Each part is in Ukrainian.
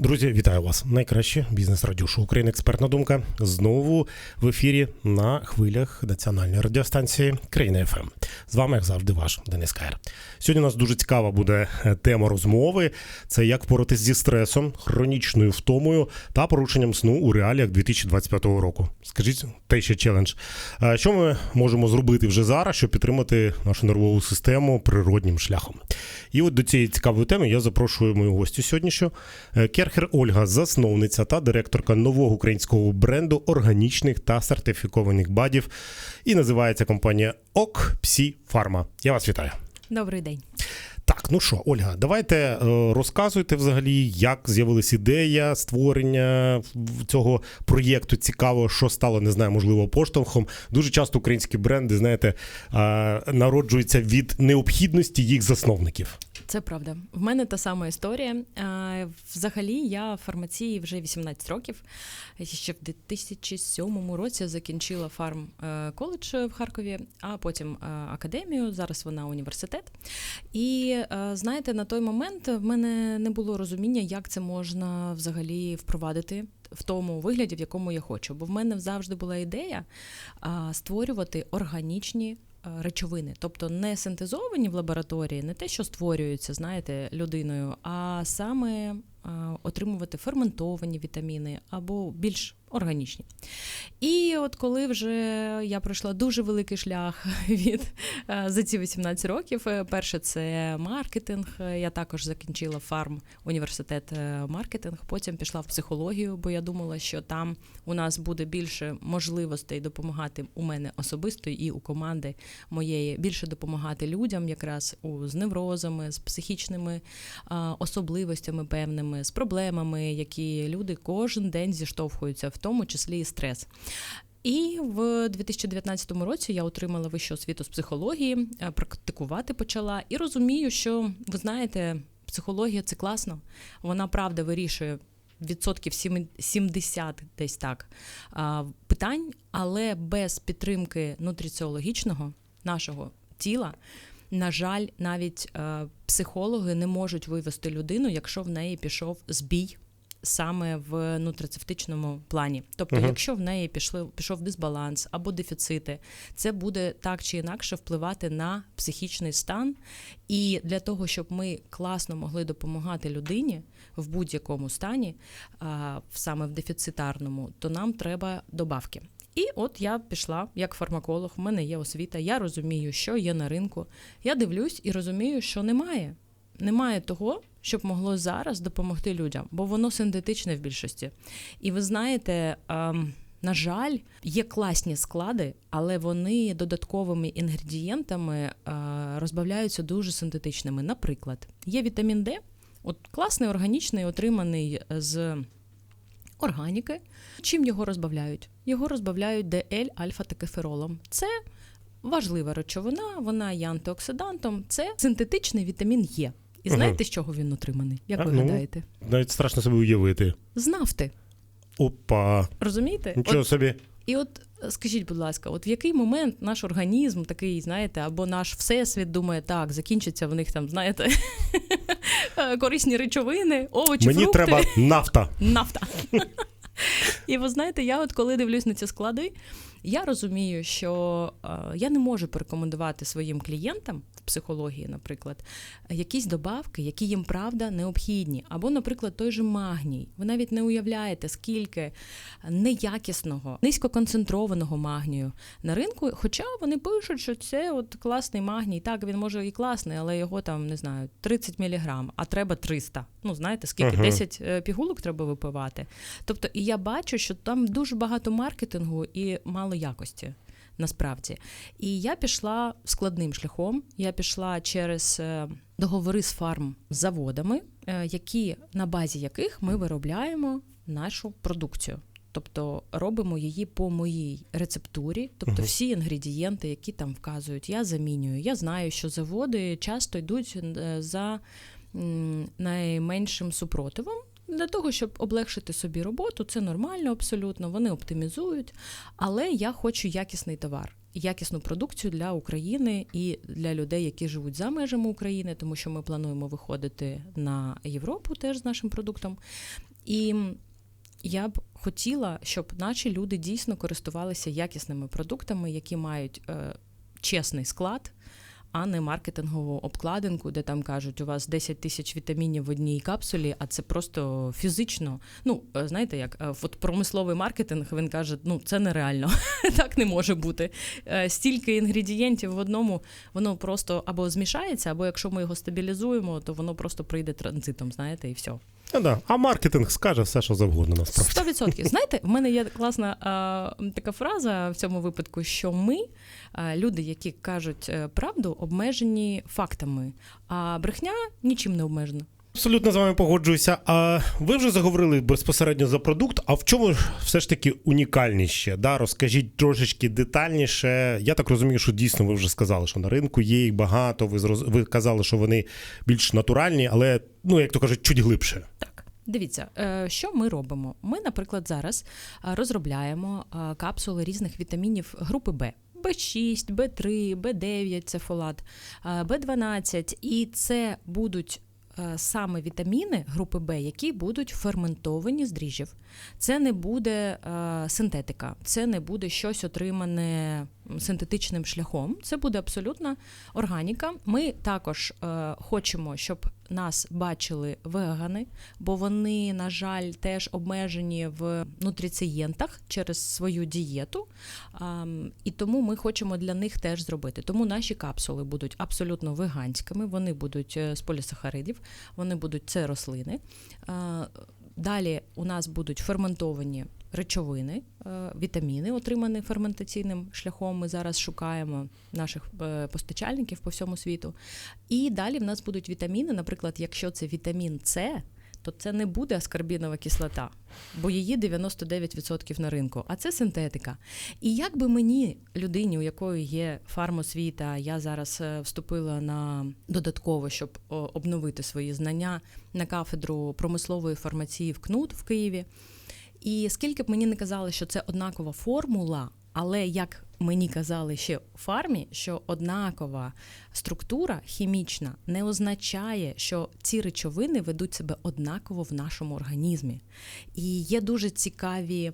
Друзі, вітаю вас! Найкраще бізнес радіошоу Україна Експертна думка знову в ефірі на хвилях національної радіостанції Країна ФМ. З вами, як завжди, ваш Денис Каєр. Сьогодні у нас дуже цікава буде е, тема розмови: це як впоратись зі стресом, хронічною втомою та порушенням сну у реаліях 2025 року. Скажіть, те ще челендж. Е, Що ми можемо зробити вже зараз, щоб підтримати нашу нервову систему природнім шляхом? І от до цієї цікавої теми я запрошую мою гостю сьогоднішню. Е, Керхер Ольга, засновниця та директорка нового українського бренду органічних та сертифікованих бадів. І називається компанія ОК Псі Фарма. Я вас вітаю. Добрий день. Так, ну що, Ольга, давайте е, розказуйте взагалі, як з'явилась ідея створення цього проєкту. Цікаво, що стало, не знаю, можливо, поштовхом. Дуже часто українські бренди, знаєте, е, народжуються від необхідності їх засновників. Це правда. В мене та сама історія. Взагалі, я в фармації вже 18 років. Ще в 2007 році закінчила фарм е, коледж в Харкові, а потім е, академію. Зараз вона університет. І е, знаєте, на той момент в мене не було розуміння, як це можна взагалі впровадити. В тому вигляді, в якому я хочу, бо в мене завжди була ідея а, створювати органічні речовини, тобто не синтезовані в лабораторії, не те, що створюються, знаєте, людиною, а саме е, отримувати ферментовані вітаміни або більш органічні. І от коли вже я пройшла дуже великий шлях від е, за ці 18 років, е, перше це маркетинг. е, Я також закінчила фарм університет маркетинг. Потім пішла в психологію, бо я думала, що там у нас буде більше можливостей допомагати у мене особисто і у команди моєї більше допомагати людям, якраз у з неврозами, з психічними особливостями певними, з проблемами, які люди кожен день зіштовхуються, в тому числі і стрес. І в 2019 році я отримала вищу освіту з психології, е, практикувати почала і розумію, що ви знаєте, психологія це класно. Вона правда вирішує відсотків 70 десь так питань, але без підтримки нутриціологічного нашого тіла. На жаль, навіть е, психологи не можуть вивести людину, якщо в неї пішов збій саме в нутрицептичному плані. Тобто, Мгм. якщо в неї пішли, пішов дисбаланс або дефіцити, це буде так чи інакше впливати на психічний стан. І для того, щоб ми класно могли допомагати людині в будь-якому стані, а, саме в дефіцитарному, то нам треба добавки. І от я пішла як фармаколог, в мене є освіта, я розумію, що є на ринку. Я дивлюсь і розумію, що немає. Немає того, щоб могло зараз допомогти людям, бо воно синтетичне в більшості. І ви знаєте, ем, на жаль, є класні склади, але вони додатковими інгредієнтами е, розбавляються дуже синтетичними. Наприклад, є вітамін Д, от класний органічний, отриманий з органіки. Чим його розбавляють? Його розбавляють ДЛ альфа-текеферолом. Це важлива речовина, вона є антиоксидантом. Це синтетичний вітамін Е. І знаєте, з чого він отриманий? Як А, ви ну. гадаєте? Навіть страшно собі уявити. З нафти. Опа, Розумієте? нічого От, собі. і от е, скажіть, будь ласка, от в який момент наш організм такий, знаєте, або наш всесвіт думає, так, закінчиться в них там, знаєте, корисні речовини, овочі, Мені фрукти. треба нафта. нафта. І ви знаєте, я от коли дивлюсь на ці склади, я розумію, що е, я не можу порекомендувати своїм клієнтам в психології, наприклад, якісь добавки, які їм правда необхідні. Або, наприклад, той же магній. Ви навіть не уявляєте, скільки неякісного, низькоконцентрованого магнію на ринку. Хоча вони пишуть, що це от класний магній. Так, він може і класний, але його там не знаю 30 мг, а треба 300. Ну знаєте, скільки Ага. 10 е, пігулок треба випивати. Тобто, і я бачу, що там дуже багато маркетингу і мало якості. Насправді, і я пішла складним шляхом. Я пішла через е, договори з фармзаводами, е, які на базі яких ми виробляємо нашу продукцію. Тобто робимо її по моїй рецептурі, тобто всі інгредієнти, які там вказують, я замінюю. Я знаю, що заводи часто йдуть е, за найменшим супротивом. Для того, щоб облегшити собі роботу, це нормально абсолютно, вони оптимізують. Але я хочу якісний товар. якісну продукцію для України і для людей, які живуть за межами України, тому що ми плануємо виходити на Європу теж з нашим продуктом. І я б хотіла, щоб наші люди дійсно користувалися якісними продуктами, які мають е, чесний склад, а не маркетингову обкладинку, де там кажуть, у вас 10 тисяч вітамінів в одній капсулі, а це просто фізично. Ну, е, знаєте, як е, от промисловий маркетинг він каже, ну це нереально, так не може бути. Е, Стільки інгредієнтів в одному, воно просто або змішається, або якщо ми його стабілізуємо, то воно просто прийде транзитом, знаєте, і все. Ну, да. А маркетинг скаже все, що завгодно насправді. Сто відсотків. Знаєте, в мене є класна а, така фраза в цьому випадку, що ми, а, люди, які кажуть е, правду, обмежені фактами, а брехня нічим не обмежена. Абсолютно з вами погоджуюся. А ви вже заговорили безпосередньо за продукт. А в чому ж все ж таки унікальніше? Да? Розкажіть трошечки детальніше. Я так розумію, що дійсно ви вже сказали, що на ринку є їх багато. Ви зроз... ви казали, що вони більш натуральні, але ну як то кажуть, чуть глибше. Дивіться, е, що ми робимо? Ми, наприклад, зараз е, розробляємо е, капсули різних вітамінів групи Б. Б6, Б3, Б9 це фолат, е, Б12. І це будуть саме вітаміни групи Б, які будуть ферментовані з дріжджів. Це не буде синтетика, це не буде щось отримане синтетичним шляхом. Це буде абсолютна органіка. Ми також е, хочемо, щоб нас бачили вегани, бо вони, на жаль, теж обмежені в нутрицієнтах через свою дієту. Ам, І тому ми хочемо для них теж зробити. Тому наші капсули будуть абсолютно веганськими, вони будуть е, з полісахаридів, вони будуть це рослини. Е, Далі у нас будуть ферментовані речовини, е, вітаміни, отримані ферментаційним шляхом. Ми зараз шукаємо наших е, постачальників по всьому світу. І далі в нас будуть вітаміни. Наприклад, якщо це вітамін С, то це не буде аскорбінова кислота, бо її 99% на ринку, а це синтетика. І як би мені, людині, у якої є фармосвіта, я зараз е, вступила на додатково, щоб обновити свої знання на кафедру промислової фармації в КНУТ в Києві. І скільки б мені не казали, що це однакова формула, але як мені казали ще у фармі, що однакова структура хімічна не означає, що ці речовини ведуть себе однаково в нашому організмі. І є дуже цікаві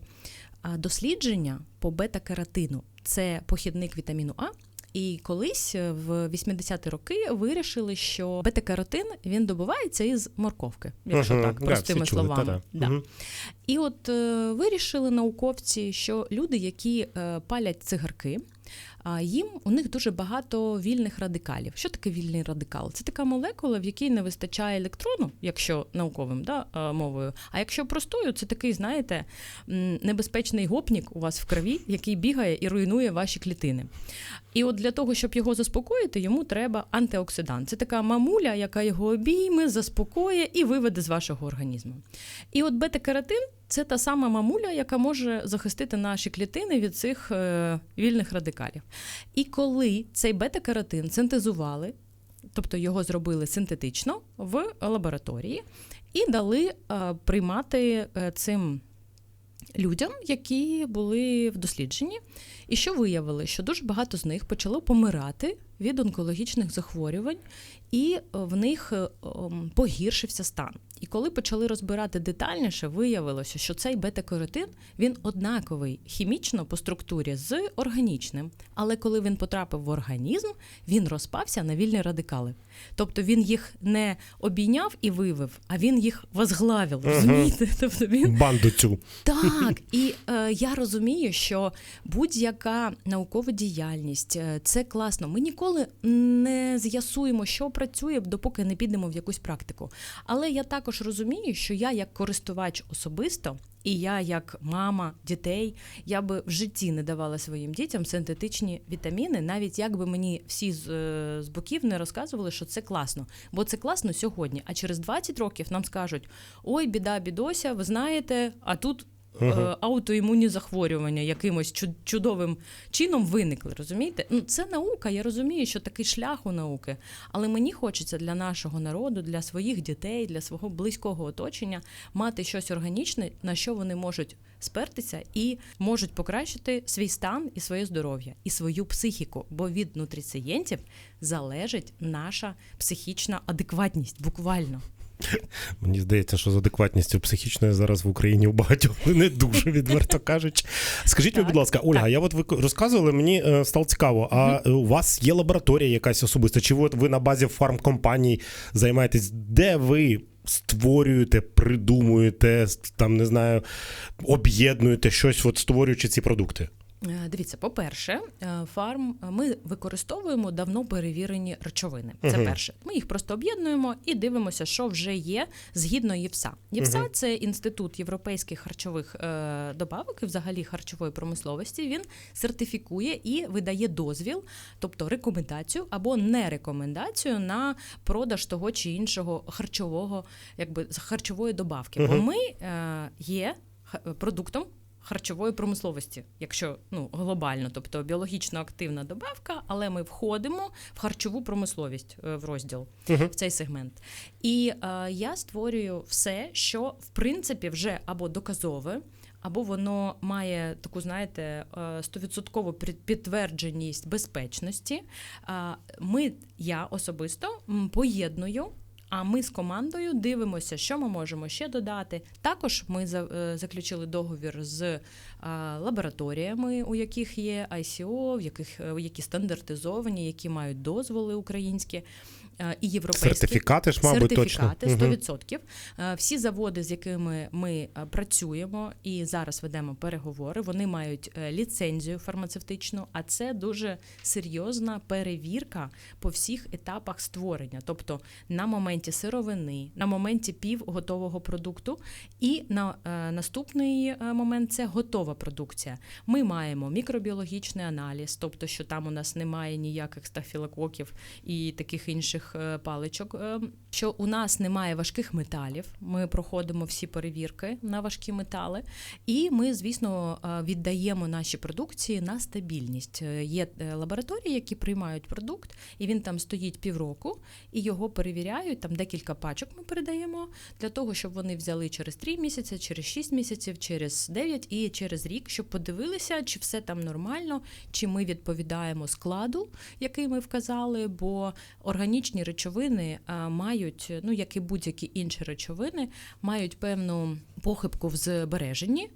дослідження по бета-каротину. Це похідник вітаміну А. І колись е, в 80-ті роки вирішили, що бета-каротин він добувається із морковки, якщо Мгм. так простими yeah, словами. Чули, да. Uh-huh. І от е, вирішили науковці, що люди, які е, палять цигарки, їм у них дуже багато вільних радикалів. Що таке вільний радикал? Це така молекула, в якій не вистачає електрону, якщо науковим да, мовою. А якщо простою, це такий, знаєте, небезпечний гопнік у вас в крові, який бігає і руйнує ваші клітини. І от для того, щоб його заспокоїти, йому треба антиоксидант. Це така мамуля, яка його обійме, заспокоює і виведе з вашого організму. І от бета-каротин це та сама мамуля, яка може захистити наші клітини від цих е, вільних радикалів. І коли цей бета-каротин синтезували, тобто його зробили синтетично в лабораторії, і дали е, приймати е, цим людям, які були в дослідженні, і що виявили, що дуже багато з них почало помирати від онкологічних захворювань, і е, в них е, погіршився стан. І коли почали розбирати детальніше, виявилося, що цей бета-каротин він однаковий хімічно по структурі з органічним. Але коли він потрапив в організм, він розпався на вільні радикали. Тобто він їх не обійняв і вивив, а він їх возглавив. Розумієте? Тобто він Банду цю. так, і е, я розумію, що будь-яка наукова діяльність е, це класно. Ми ніколи не з'ясуємо, що працює, допоки не підемо в якусь практику. Але я також розумію, що я як користувач особисто. І я, як мама дітей, я би в житті не давала своїм дітям синтетичні вітаміни, навіть якби мені всі з, е, з боків не розказували, що це класно. Бо це класно сьогодні. А через 20 років нам скажуть: ой, біда, бідося, ви знаєте, а тут е, аутоімунні захворювання якимось чу- чудовим чином виникли. Розумієте? Ну це наука. Я розумію, що такий шлях у науки. Але мені хочеться для нашого народу, для своїх дітей, для свого близького оточення мати щось органічне, на що вони можуть спертися і можуть покращити свій стан і своє здоров'я, і свою психіку. Бо від нутрицієнтів залежить наша психічна адекватність, буквально. Мені здається, що з адекватністю психічною зараз в Україні у багатьох не дуже відверто кажучи. Скажіть мені, будь ласка, Ольга, так. я от ви розказували, мені е, стало цікаво. А е, у вас є лабораторія якась особиста? Чи от ви на базі фармкомпаній займаєтесь? Де ви створюєте, придумуєте, там не знаю, об'єднуєте щось, от створюючи ці продукти? Е, Дивіться, по-перше, е, фарм е, ми використовуємо давно перевірені речовини. Це Мгм. перше. Ми їх просто об'єднуємо і дивимося, що вже є згідно ЄФСА. ЄФСА Мгм. це інститут європейських харчових е, добавок і взагалі харчової промисловості. Він сертифікує і видає дозвіл, тобто рекомендацію або не рекомендацію на продаж того чи іншого харчового, якби харчової добавки. Бо ми е, є продуктом харчової промисловості, якщо ну глобально, тобто біологічно активна добавка, але ми входимо в харчову промисловість е, в розділ Угу. в цей сегмент. І е, я створюю все, що в принципі вже або доказове. Або воно має таку, знаєте, е, стовідсоткову під- підтвердженість безпечності. Ми, я особисто поєдную. А ми з командою дивимося, що ми можемо ще додати. Також ми е, заключили договір з е, лабораторіями, у яких є ICO, в яких е, які стандартизовані, які мають дозволи українські і європейські. Сертифікати ж, мабуть, Сертифікати точно. 100%. Е, Всі заводи, з якими ми е, працюємо і зараз ведемо переговори, вони мають е, ліцензію фармацевтичну, а це дуже серйозна перевірка по всіх етапах створення, тобто на моменті сировини, на моменті півготового продукту, і на е, наступний е, момент це готова продукція. Ми маємо мікробіологічний аналіз, тобто що там у нас немає ніяких стафілококів і таких інших е, паличок. е, Що у нас немає важких металів. Ми проходимо всі перевірки на важкі метали, і ми, звісно, е, віддаємо наші продукції на стабільність. Є лабораторії, які приймають продукт, і він там стоїть півроку, і його перевіряють. Там декілька пачок ми передаємо для того, щоб вони взяли через 3 місяці, через 6 місяців, через 9 і через рік, щоб подивилися, чи все там нормально, чи ми відповідаємо складу, який ми вказали. Бо органічні речовини а, мають, ну як і будь-які інші речовини, мають певну похибку в збереженні.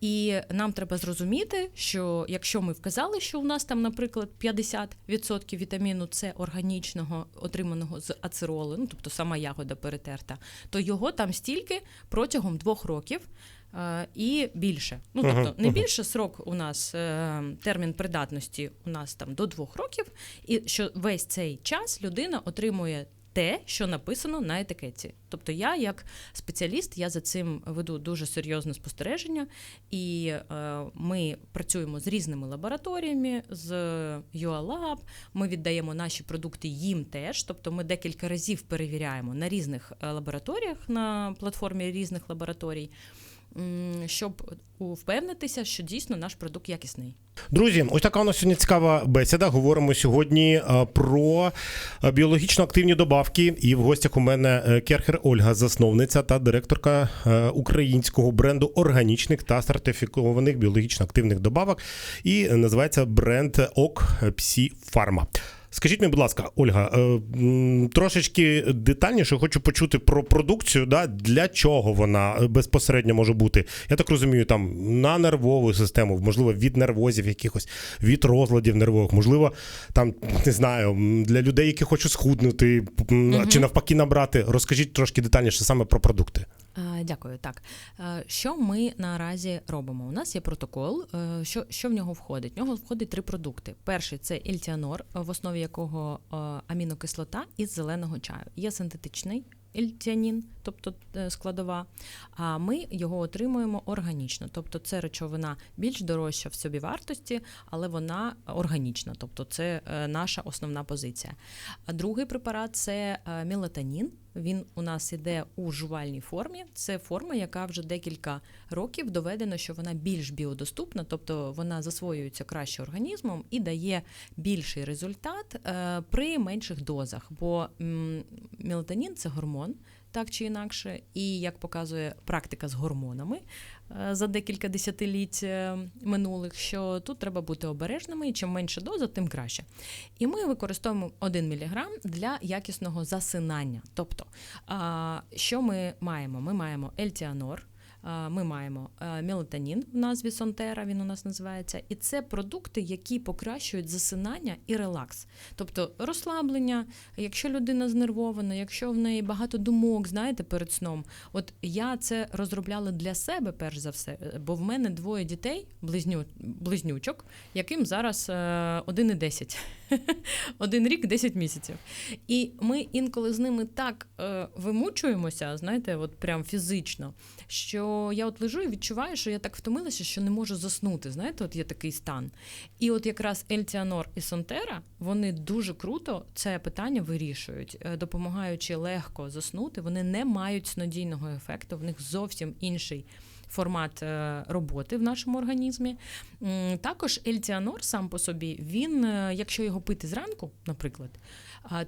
І нам треба зрозуміти, що якщо ми вказали, що у нас там, наприклад, 50% вітаміну С органічного, отриманого з ацероли, ну тобто сама ягода перетерта, то його там стільки протягом двох років. Е, І більше. Ну, тобто, не більше срок у нас е, термін придатності у нас там до двох років, і що весь цей час людина отримує те, що написано на етикетці. Тобто, я, як спеціаліст, я за цим веду дуже серйозне спостереження, і е, ми працюємо з різними лабораторіями, з UALab, ми віддаємо наші продукти їм теж. Тобто, ми декілька разів перевіряємо на різних е, лабораторіях, на платформі різних лабораторій, щоб впевнитися, що дійсно наш продукт якісний. Друзі, ось така у нас сьогодні цікава бесіда. Говоримо сьогодні е, про е, біологічно активні добавки. І в гостях у мене е, Керхер Ольга, засновниця та директорка українського бренду органічних та сертифікованих біологічно активних добавок. І називається бренд ОК Псі Фарма. Скажіть мені, будь ласка, Ольга, е, трошечки детальніше хочу почути про продукцію. Да? Для чого вона е, безпосередньо може бути? Я так розумію, там на нервову систему, можливо, від нервозів якихось, від розладів нервових, можливо, там не знаю, для людей, які хочуть схуднути, Мгм. чи навпаки набрати. Розкажіть трошки детальніше саме про продукти. Дякую. Так, що ми наразі робимо? У нас є протокол. е, Що, що в нього входить? В нього входить три продукти. Перший це ельтіанор, в основі якого е, амінокислота із зеленого чаю. Є синтетичний ельтіанін, тобто е, складова. А ми його отримуємо органічно. Тобто це речовина більш дорожча в собівартості, але вона органічна, тобто це наша основна позиція. А другий препарат це мелатонін. Він у нас іде у жувальній формі. Це форма, яка вже декілька років доведено, що вона більш біодоступна, тобто вона засвоюється краще організмом і дає більший результат е, при менших дозах. Бо мелатонін це гормон, так чи інакше, і як показує практика з гормонами е, за декілька десятиліть е, минулих, що тут треба бути обережними, і чим менше доза, тим краще. І ми використовуємо 1 мг для якісного засинання. Тобто, що ми маємо? Ми маємо ельтіанор. А, Ми маємо е, мелатонін в назві Сонтера, він у нас називається, і це продукти, які покращують засинання і релакс. Тобто розслаблення, якщо людина знервована, якщо в неї багато думок, знаєте, перед сном. От я це розробляла для себе, перш за все, е, бо в мене двоє дітей, близню, близнючок, яким зараз е, 1 і 10. Один рік, 10 місяців. І ми інколи з ними так е, вимучуємося, знаєте, от прям фізично, що я от лежу і відчуваю, що я так втомилася, що не можу заснути. Знаєте, от є такий стан. І от якраз Ельціанор і Сонтера вони дуже круто це питання вирішують, е, допомагаючи легко заснути. Вони не мають снодійного ефекту, в них зовсім інший. Формат е, роботи в нашому організмі. Також ельціанор сам по собі, він, е, якщо його пити зранку, наприклад,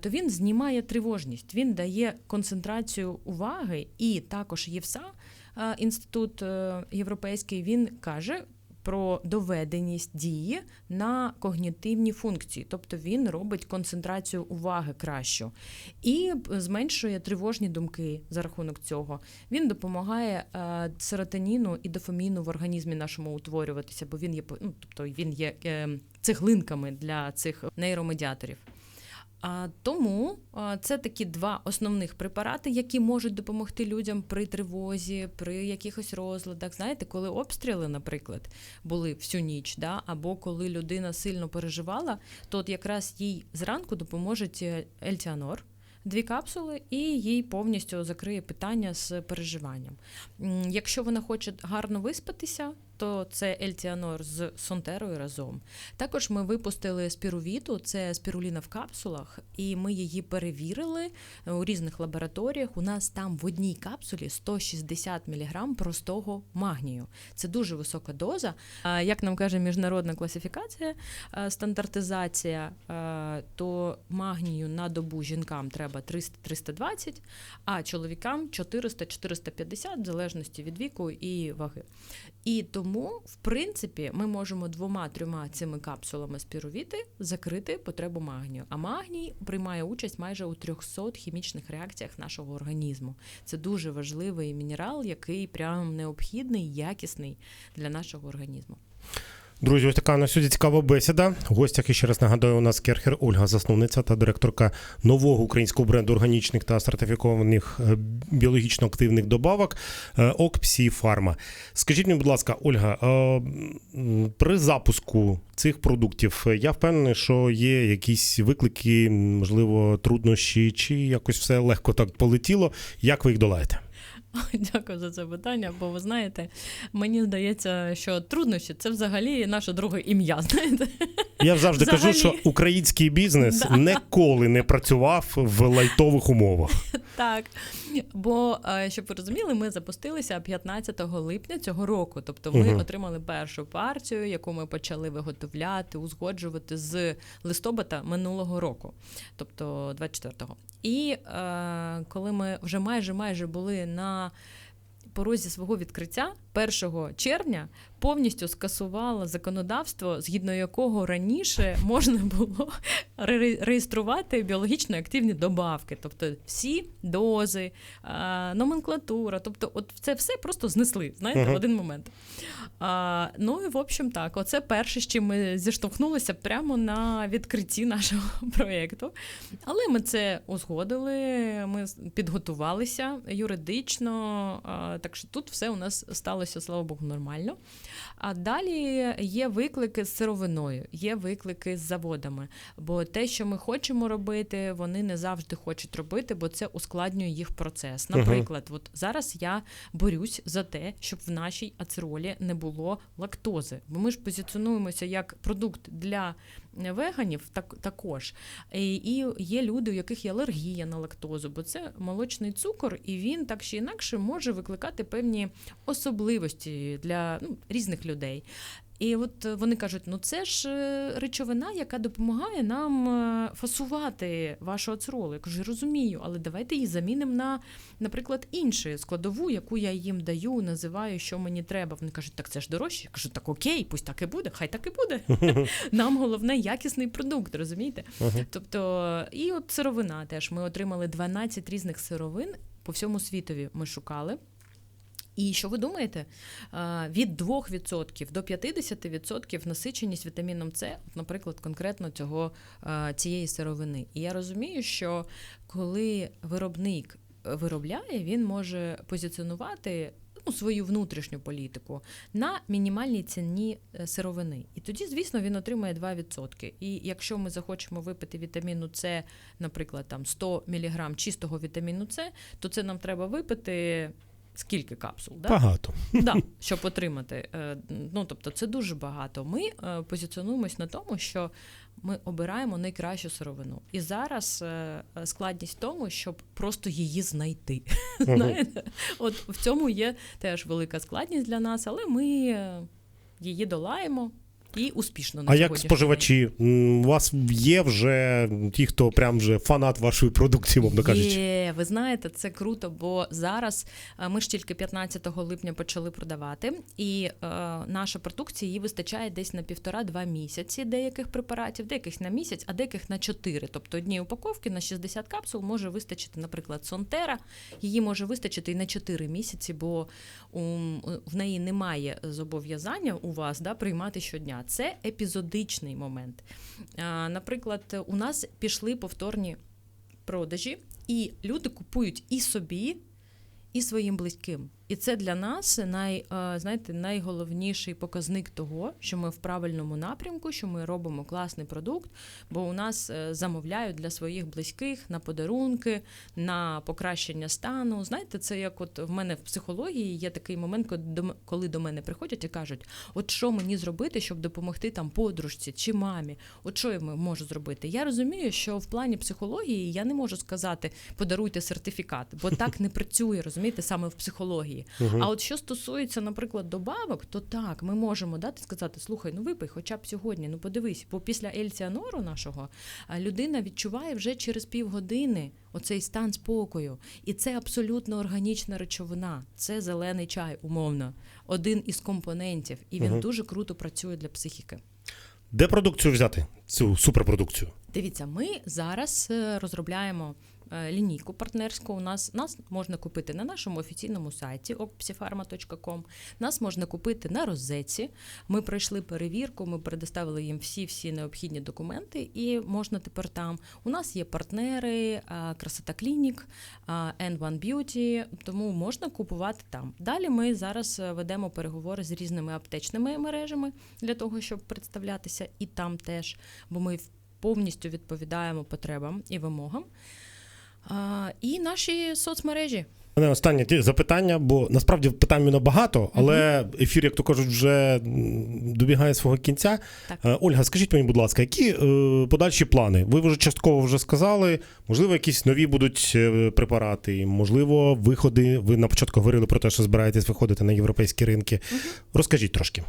то він знімає тривожність, він дає концентрацію уваги, і також ЄВСА, інститут е, європейський, він каже. Про доведеність дії на когнітивні функції, тобто він робить концентрацію уваги кращу і зменшує тривожні думки за рахунок цього. Він допомагає е, серотоніну і дофаміну в організмі нашому утворюватися, бо він є ну, тобто він є е, цеглинками для цих нейромедіаторів. Тому це такі два основних препарати, які можуть допомогти людям при тривозі, при якихось розладах. Знаєте, коли обстріли, наприклад, були всю ніч, да, або коли людина сильно переживала, то от якраз їй зранку допоможе ельтіанор. Дві капсули, і їй повністю закриє питання з переживанням. Якщо вона хоче гарно виспатися, то це Ельтіанор з Сонтерою разом. Також ми випустили спірувіту, це спіруліна в капсулах, і ми її перевірили у різних лабораторіях. У нас там в одній капсулі 160 мг простого магнію. Це дуже висока доза. Як нам каже міжнародна класифікація, стандартизація, то магнію на добу жінкам треба 300-320, а чоловікам 400-450, в залежності від віку і ваги. І тому, в принципі, ми можемо двома-трьома цими капсулами спірувіти закрити потребу магнію. А магній приймає участь майже у 300 хімічних реакціях нашого організму. Це дуже важливий мінерал, який прям необхідний, якісний для нашого організму. Друзі, ось така на сьогодні цікава бесіда. В гостях ще раз нагадаю, у нас Керхер Ольга, засновниця та директорка нового українського бренду органічних та сертифікованих е, біологічно активних добавок е, Окпсі Фарма. Скажіть мені, будь ласка, Ольга, е, при запуску цих продуктів я впевнений, що є якісь виклики, можливо, труднощі, чи якось все легко так полетіло. Як ви їх долаєте? Дякую за це питання, бо ви знаєте, мені здається, що труднощі це взагалі наше друге ім'я. Знаєте, Я завжди кажу, що український бізнес Да. ніколи не працював в лайтових умовах. так. Бо е, щоб ви розуміли, ми запустилися 15 липня цього року. Тобто, ми Мгм. отримали першу партію, яку ми почали виготовляти, узгоджувати з листопада минулого року, тобто 24-го. І е, коли ми вже майже майже були на порозі свого відкриття 1 червня повністю скасувала законодавство, згідно якого раніше можна було реєструвати біологічно активні добавки, тобто всі дози, номенклатура, тобто, от це все просто знесли, знаєте, Мгм. в один момент. А, ну і в общем так, оце перше, з чим ми зіштовхнулися прямо на відкритті нашого проєкту. Але ми це узгодили, ми підготувалися юридично, а, так що тут все у нас сталося, слава Богу, нормально. А далі є виклики з сировиною, є виклики з заводами. Бо те, що ми хочемо робити, вони не завжди хочуть робити, бо це ускладнює їх процес. Наприклад, от зараз я борюсь за те, щоб в нашій ацеролі не було лактози. Бо ми ж позиціонуємося як продукт для веганів так, також. І, є люди, у яких є алергія на лактозу, бо це молочний цукор, і він так чи інакше може викликати певні особливості для ну, різних людей. І от вони кажуть: ну це ж е, речовина, яка допомагає нам е, фасувати вашу ацеролу. Я кажу, «Я розумію, але давайте її замінимо на, наприклад, іншу складову, яку я їм даю, називаю, що мені треба. Вони кажуть, так це ж дорожче. Я кажу, так окей, пусть так і буде, хай так і буде. Нам головне якісний продукт, розумієте? Тобто, і от сировина теж. Ми отримали 12 різних сировин по всьому світові. Ми шукали. І що ви думаєте? Від 2% до 50% насиченість вітаміном С, наприклад, конкретно цього, цієї сировини. І я розумію, що коли виробник виробляє, він може позиціонувати ну, свою внутрішню політику на мінімальній ціні е, сировини. І тоді, звісно, він отримує 2%. І якщо ми захочемо випити вітаміну С, наприклад, там 100 мг чистого вітаміну С, то це нам треба випити. Скільки капсул, да? Багато. Да, щоб отримати. Е, Ну тобто, це дуже багато. Ми е, позиціонуємось на тому, що ми обираємо найкращу сировину. І зараз е, складність в тому, щоб просто її знайти. Знаєте, от в цьому є теж велика складність для нас, але ми її долаємо. І успішно на А як споживачі? М, У вас є вже ті, хто прям вже фанат вашої продукції, мовно кажучи? Є, ви знаєте, це круто, бо зараз е, ми ж тільки 15 липня почали продавати, і е, наша продукція її вистачає десь на півтора-два місяці деяких препаратів, деяких на місяць, а деяких на 4. Тобто одні упаковки на 60 капсул може вистачити, наприклад, Сонтера. Її може вистачити і на 4 місяці, бо у, в неї немає зобов'язання у вас да, приймати щодня. Це епізодичний момент. Наприклад, у нас пішли повторні продажі, і люди купують і собі, і своїм близьким. І це для нас най, е, знаєте, найголовніший показник того, що ми в правильному напрямку, що ми робимо класний продукт, бо у нас е, замовляють для своїх близьких на подарунки, на покращення стану. Знаєте, це як от в мене в психології є такий момент, коли до м- коли до мене приходять і кажуть, от що мені зробити, щоб допомогти там подружці чи мамі, от що я можу зробити. Я розумію, що в плані психології я не можу сказати подаруйте сертифікат, бо так не працює, розумієте, саме в психології. Мгм. А от що стосується, наприклад, добавок, то так, ми можемо дати сказати: слухай, ну випий, хоча б сьогодні. Ну подивись, бо після ельціанору нашого людина відчуває вже через півгодини оцей стан спокою. І це абсолютно органічна речовина. Це зелений чай, умовно, один із компонентів, і він Мгм. дуже круто працює для психіки. Де продукцію взяти? Цю суперпродукцію? Дивіться, ми зараз е, розробляємо лінійку партнерську. У нас нас можна купити на нашому офіційному сайті opsifarma.com, Нас можна купити на розетці. Ми пройшли перевірку, ми предоставили їм всі всі необхідні документи, і можна тепер там. У нас є партнери, е, красота клінік, е, N1 Beauty, тому можна купувати там. Далі ми зараз е, ведемо переговори з різними аптечними мережами для того, щоб представлятися і там теж, бо ми повністю відповідаємо потребам і вимогам. А, і наші соцмережі. Мене останнє запитання, бо насправді питань мене багато, але ефір, як то кажуть, вже добігає свого кінця. Так. Е, Ольга, скажіть мені, будь ласка, які е, подальші плани? Ви вже частково вже сказали, можливо, якісь нові будуть е, препарати, можливо, виходи. Ви на початку говорили про те, що збираєтесь виходити на європейські ринки. Розкажіть трошки.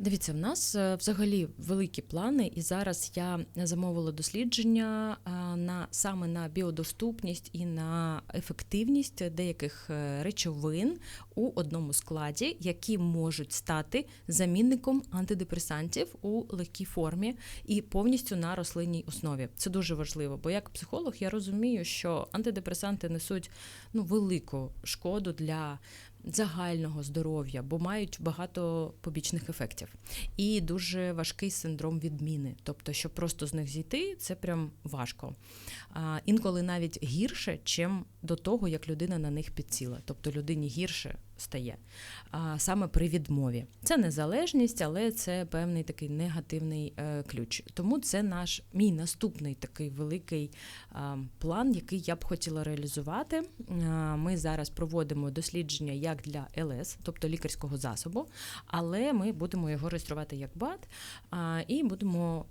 Дивіться, в нас е, взагалі великі плани, і зараз я замовила дослідження е, на саме на біодоступність і на ефективність деяких е, речовин у одному складі, які можуть стати замінником антидепресантів у легкій формі і повністю на рослинній основі. Це дуже важливо, бо як психолог я розумію, що антидепресанти несуть ну велику шкоду для загального здоров'я, бо мають багато побічних ефектів. І дуже важкий синдром відміни. Тобто, щоб просто з них зійти, це прям важко. А, інколи навіть гірше, чим до того, як людина на них підсіла. Тобто людині гірше стає а, саме при відмові. Це незалежність, але це певний такий негативний е, ключ. Тому це наш мій наступний такий великий план, який я б хотіла реалізувати. Ми зараз проводимо дослідження як для ЛС, тобто лікарського засобу, але ми будемо його реєструвати як БАД і будемо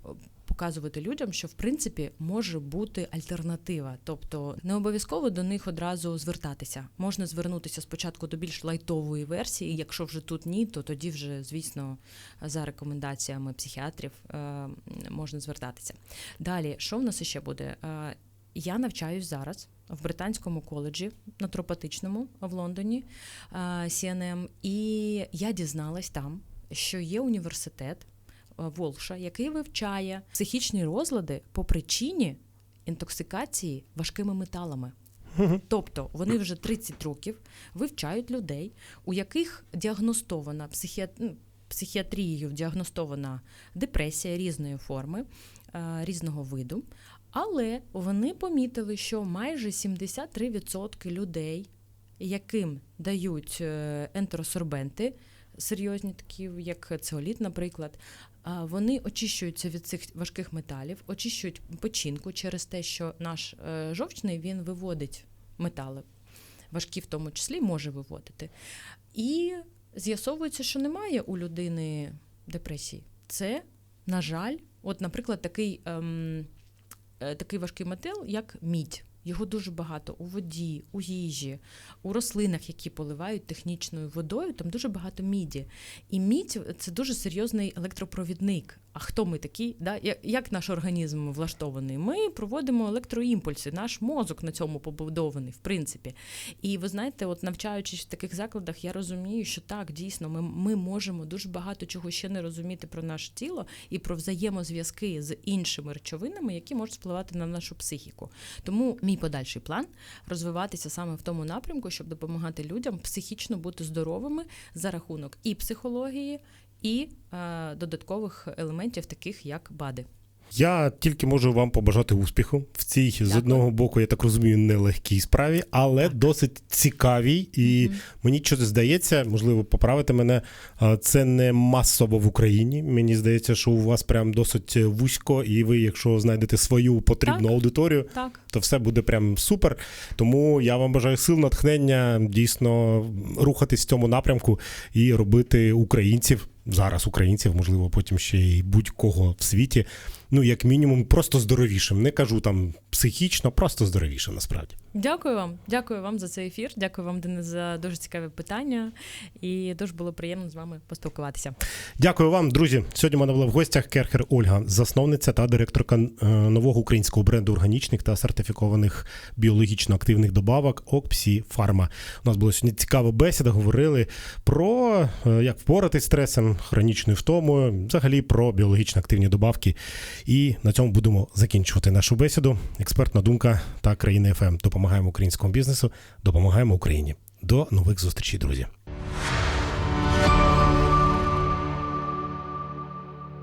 показувати людям, що в принципі може бути альтернатива. Тобто не обов'язково до них одразу звертатися. Можна звернутися спочатку до більш лайтової версії. Якщо вже тут ні, то тоді вже, звісно, за рекомендаціями психіатрів е, можна звертатися. Далі, що в нас ще буде? Е, Я навчаюсь зараз в британському коледжі натуропатичному в Лондоні е, CNM, і я дізналась там, що є університет Волша, який вивчає психічні розлади по причині інтоксикації важкими металами. Тобто вони вже 30 років вивчають людей, у яких діагностована психіат... ну, психіатрією діагностована депресія різної форми, е, різного виду. Але вони помітили, що майже 73% людей, яким дають е, ентеросорбенти, серйозні такі, як цеоліт, наприклад, вони очищуються від цих важких металів, очищують печінку через те, що наш е, жовчний він виводить метали, важкі в тому числі може виводити. І з'ясовується, що немає у людини депресії. Це, на жаль, от, наприклад, такий, ем, е, такий важкий метал, як мідь. Його дуже багато у воді, у їжі, у рослинах, які поливають технічною водою, там дуже багато міді. І мідь це дуже серйозний електропровідник. А хто ми такі? Да? Як наш організм влаштований? Ми проводимо електроімпульси, наш мозок на цьому побудований, в принципі. І ви знаєте, от навчаючись в таких закладах, я розумію, що так, дійсно, ми, ми можемо дуже багато чого ще не розуміти про наше тіло і про взаємозв'язки з іншими речовинами, які можуть впливати на нашу психіку. Тому мій подальший план розвиватися саме в тому напрямку, щоб допомагати людям психічно бути здоровими за рахунок і психології, і е, додаткових елементів, таких як БАДи. Я тільки можу вам побажати успіху в цій з одного боку, я так розумію, нелегкій справі, але досить цікавій. І Мгм. мені щось здається, можливо, поправити мене. Це не масово в Україні. Мені здається, що у вас прям досить вузько, і ви, якщо знайдете свою потрібну Так. аудиторію, Так, то все буде прям супер. Тому я вам бажаю сил, натхнення, дійсно рухатись в цьому напрямку і робити українців зараз, українців, можливо, потім ще й будь-кого в світі. Ну, як мінімум, просто здоровішим. Не кажу там психічно, просто здоровішим насправді. Дякую вам. Дякую вам за цей ефір. Дякую вам, Денис, за дуже цікаві питання. І дуже було приємно з вами поспілкуватися. Дякую вам, друзі. Сьогодні в мене була в гостях Керхер Ольга, засновниця та директорка е, нового українського бренду органічних та сертифікованих біологічно активних добавок Окпсі Фарма. У нас була сьогодні цікава бесіда. Говорили про е, як впоратись з стресом, хронічною втомою, взагалі про біологічно активні добавки. І на цьому будемо закінчувати нашу бесіду. Експертна думка та країна ФМ допомагаємо українському бізнесу, допомагаємо Україні. До нових зустрічей, друзі.